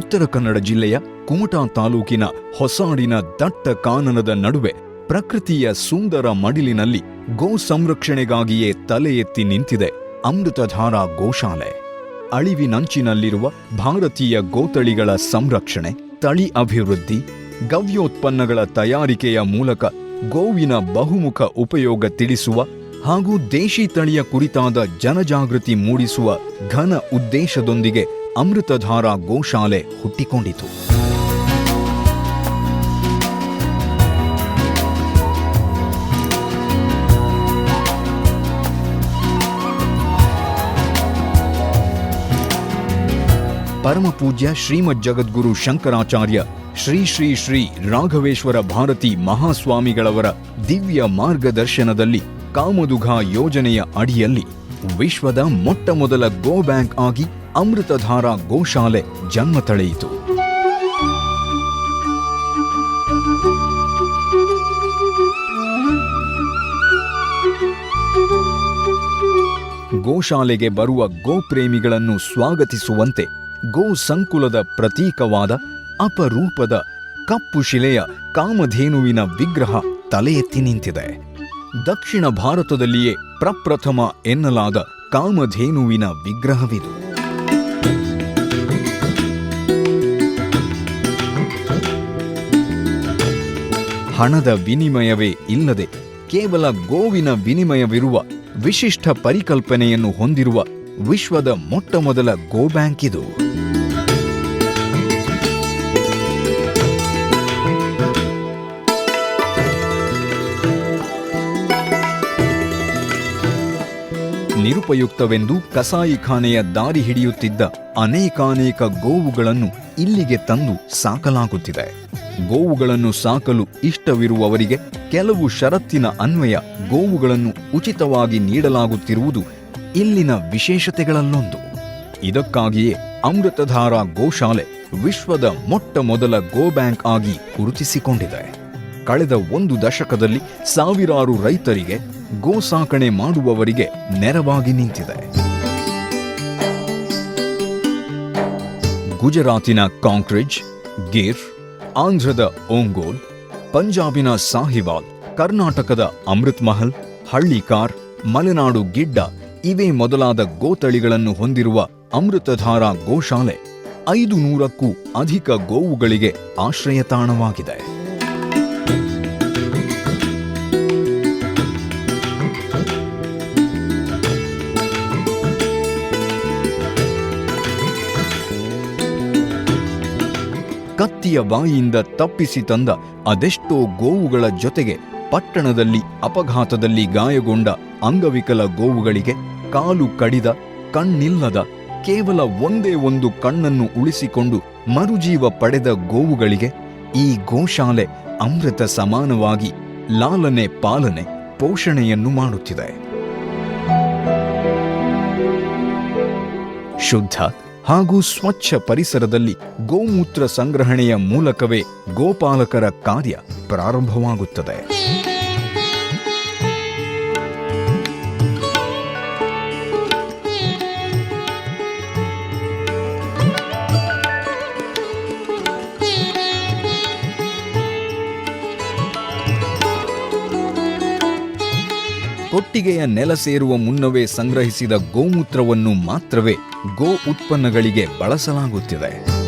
ಉತ್ತರ ಕನ್ನಡ ಜಿಲ್ಲೆಯ ಕುಮಟಾ ತಾಲೂಕಿನ ಹೊಸಾಡಿನ ದಟ್ಟ ಕಾನನದ ನಡುವೆ ಪ್ರಕೃತಿಯ ಸುಂದರ ಮಡಿಲಿನಲ್ಲಿ ಗೋ ಸಂರಕ್ಷಣೆಗಾಗಿಯೇ ತಲೆ ಎತ್ತಿ ನಿಂತಿದೆ ಅಮೃತಧಾರ ಗೋಶಾಲೆ. ಅಳಿವಿನಂಚಿನಲ್ಲಿರುವ ಭಾರತೀಯ ಗೋತಳಿಗಳ ಸಂರಕ್ಷಣೆ, ತಳಿ ಅಭಿವೃದ್ಧಿ, ಗವ್ಯೋತ್ಪನ್ನಗಳ ತಯಾರಿಕೆಯ ಮೂಲಕ ಗೋವಿನ ಬಹುಮುಖ ಉಪಯೋಗ ತಿಳಿಸುವ ಹಾಗೂ ದೇಶಿ ತಳಿಯ ಕುರಿತಾದ ಜನಜಾಗೃತಿ ಮೂಡಿಸುವ ಘನ ಉದ್ದೇಶದೊಂದಿಗೆ ಅಮೃತಧಾರ ಗೋಶಾಲೆ ಹುಟ್ಟಿಕೊಂಡಿತು. ಪರಮಪೂಜ್ಯ ಶ್ರೀಮದ್ ಜಗದ್ಗುರು ಶಂಕರಾಚಾರ್ಯ ಶ್ರೀ ಶ್ರೀ ಶ್ರೀ ರಾಘವೇಶ್ವರ ಭಾರತಿ ಮಹಾಸ್ವಾಮಿಗಳವರ ದಿವ್ಯ ಮಾರ್ಗದರ್ಶನದಲ್ಲಿ ಕಾಮದುಘ ಯೋಜನೆಯ ಅಡಿಯಲ್ಲಿ ವಿಶ್ವದ ಮೊಟ್ಟಮೊದಲ ಗೋ ಬ್ಯಾಂಕ್ ಆಗಿ ಅಮೃತಧಾರ ಗೋಶಾಲೆ ಜನ್ಮ ತಳೆಯಿತು. ಗೋಶಾಲೆಗೆ ಬರುವ ಗೋಪ್ರೇಮಿಗಳನ್ನು ಸ್ವಾಗತಿಸುವಂತೆ ಗೋ ಸಂಕುಲದ ಪ್ರತೀಕವಾದ ಅಪರೂಪದ ಕಪ್ಪು ಶಿಲೆಯ ಕಾಮಧೇನುವಿನ ವಿಗ್ರಹ ತಲೆ ಎತ್ತಿ ನಿಂತಿದೆ. ದಕ್ಷಿಣ ಭಾರತದಲ್ಲಿಯೇ ಪ್ರಪ್ರಥಮ ಎನ್ನಲಾದ ಕಾಮಧೇನುವಿನ ವಿಗ್ರಹವಿದು. ಹಣದ ವಿನಿಮಯವೇ ಇಲ್ಲದೆ ಕೇವಲ ಗೋವಿನ ವಿನಿಮಯವಿರುವ ವಿಶಿಷ್ಟ ಪರಿಕಲ್ಪನೆಯನ್ನು ಹೊಂದಿರುವ ವಿಶ್ವದ ಮೊಟ್ಟಮೊದಲ ಗೋ ಬ್ಯಾಂಕ್ ಇದು. ನಿರುಪಯುಕ್ತವೆಂದು ಕಸಾಯಿಖಾನೆಯ ದಾರಿ ಹಿಡಿಯುತ್ತಿದ್ದ ಅನೇಕಾನೇಕ ಗೋವುಗಳನ್ನು ಇಲ್ಲಿಗೆ ತಂದು ಸಾಕಲಾಗುತ್ತಿದೆ. ಗೋವುಗಳನ್ನು ಸಾಕಲು ಇಷ್ಟವಿರುವವರಿಗೆ ಕೆಲವು ಷರತ್ತಿನ ಅನ್ವಯ ಗೋವುಗಳನ್ನು ಉಚಿತವಾಗಿ ನೀಡಲಾಗುತ್ತಿರುವುದು ಇಲ್ಲಿನ ವಿಶೇಷತೆಗಳಲ್ಲೊಂದು. ಇದಕ್ಕಾಗಿಯೇ ಅಮೃತಧಾರ ಗೋಶಾಲೆ ವಿಶ್ವದ ಮೊಟ್ಟ ಮೊದಲ ಗೋ ಬ್ಯಾಂಕ್ ಆಗಿ ಗುರುತಿಸಿಕೊಂಡಿದೆ. ಕಳೆದ ಒಂದು ದಶಕದಲ್ಲಿ ಸಾವಿರಾರು ರೈತರಿಗೆ ಗೋ ಸಾಕಣೆ ಮಾಡುವವರಿಗೆ ನೆರವಾಗಿ ನಿಂತಿದೆ. ಗುಜರಾತಿನ ಕಾಂಕ್ರಿಜ್, ಗಿರ್ ಆಂಧ್ರದ ಓಂಗೋಲ್, ಪಂಜಾಬಿನ ಸಾಹಿವಾಲ್, ಕರ್ನಾಟಕದ ಅಮೃತ್ ಮಹಲ್, ಹಳ್ಳಿಕಾರ್, ಮಲೆನಾಡು ಗಿಡ್ಡ ಇವೇ ಮೊದಲಾದ ಗೋತಳಿಗಳನ್ನು ಹೊಂದಿರುವ ಅಮೃತಧಾರ ಗೋಶಾಲೆ ಐದು ನೂರಕ್ಕೂ ಅಧಿಕ ಗೋವುಗಳಿಗೆ ಆಶ್ರಯ ತಾಣವಾಗಿದೆ ಕತ್ತಿಯ ಬಾಯಿಯಿಂದ ತಪ್ಪಿಸಿ ತಂದ ಅದೆಷ್ಟೋ ಗೋವುಗಳ ಜೊತೆಗೆ ಪಟ್ಟಣದಲ್ಲಿ ಅಪಘಾತದಲ್ಲಿ ಗಾಯಗೊಂಡ ಅಂಗವಿಕಲ ಗೋವುಗಳಿಗೆ ಕಾಲು ಕಡಿದ, ಕಣ್ಣಿಲ್ಲದ, ಕೇವಲ ಒಂದೇ ಒಂದು ಕಣ್ಣನ್ನು ಉಳಿಸಿಕೊಂಡು ಮರುಜೀವ ಪಡೆದ ಗೋವುಗಳಿಗೆ ಈ ಗೋಶಾಲೆ ಅಮೃತ ಸಮಾನವಾಗಿ ಲಾಲನೆ ಪಾಲನೆ ಪೋಷಣೆಯನ್ನು ಮಾಡುತ್ತಿದೆ. ಶುದ್ಧ ಹಾಗೂ ಸ್ವಚ್ಛ ಪರಿಸರದಲ್ಲಿ ಗೋಮೂತ್ರ ಸಂಗ್ರಹಣೆಯ ಮೂಲಕವೇ ಗೋಪಾಲಕರ ಕಾರ್ಯ ಪ್ರಾರಂಭವಾಗುತ್ತದೆ. ಕೊಟ್ಟಿಗೆಯ ನೆಲ ಸೇರುವ ಮುನ್ನವೇ ಸಂಗ್ರಹಿಸಿದ ಗೋಮೂತ್ರವನ್ನು ಮಾತ್ರವೇ ಗೋ ಉತ್ಪನ್ನಗಳಿಗೆ ಬಳಸಲಾಗುತ್ತಿದೆ.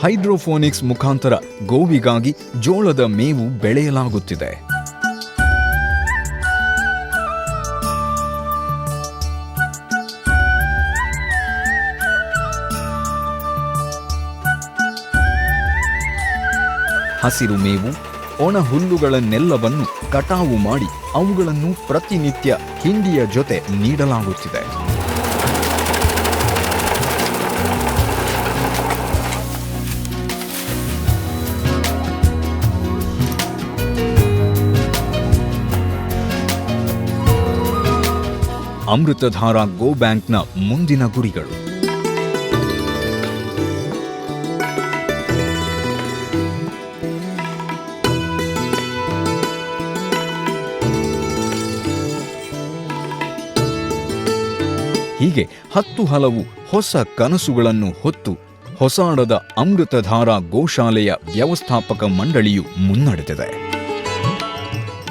ಹೈಡ್ರೋಫೋನಿಕ್ಸ್ ಮುಖಾಂತರ ಗೋವಿಗಾಗಿ ಜೋಳದ ಮೇವು ಬೆಳೆಯಲಾಗುತ್ತಿದೆ. ಹಸಿರು ಮೇವು ಒಣ ಹುಲ್ಲುಗಳನ್ನೆಲ್ಲವನ್ನು ಕಟಾವು ಮಾಡಿ ಅವುಗಳನ್ನು ಪ್ರತಿನಿತ್ಯ ಹಿಂಡಿಯ ಜೊತೆ ನೀಡಲಾಗುತ್ತಿದೆ. ಅಮೃತಧಾರ ಗೋ ಬ್ಯಾಂಕ್ನ ಮುಂದಿನ ಗುರಿಗಳು. ಹೀಗೆ ಹತ್ತು ಹಲವು ಹೊಸ ಕನಸುಗಳನ್ನು ಹೊತ್ತು ಹೊಸಾಡದ ಅಮೃತಧಾರ ಗೋಶಾಲೆಯ ವ್ಯವಸ್ಥಾಪಕ ಮಂಡಳಿಯು ಮುನ್ನಡೆದಿದೆ.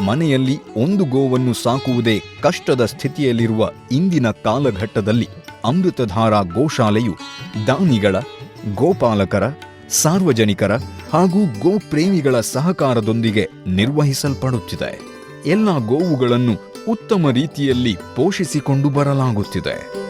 ಮನೆಯಲ್ಲಿ ಒಂದು ಗೋವನ್ನು ಸಾಕುವುದೇ ಕಷ್ಟದ ಸ್ಥಿತಿಯಲ್ಲಿರುವ ಇಂದಿನ ಕಾಲಘಟ್ಟದಲ್ಲಿ ಅಮೃತಧಾರ ಗೋಶಾಲೆಯು ದಾನಿಗಳ, ಗೋಪಾಲಕರ, ಸಾರ್ವಜನಿಕರ ಹಾಗೂ ಗೋಪ್ರೇಮಿಗಳ ಸಹಕಾರದೊಂದಿಗೆ ನಿರ್ವಹಿಸಲ್ಪಡುತ್ತಿದೆ. ಎಲ್ಲ ಗೋವುಗಳನ್ನು ಉತ್ತಮ ರೀತಿಯಲ್ಲಿ ಪೋಷಿಸಿಕೊಂಡು ಬರಲಾಗುತ್ತಿದೆ.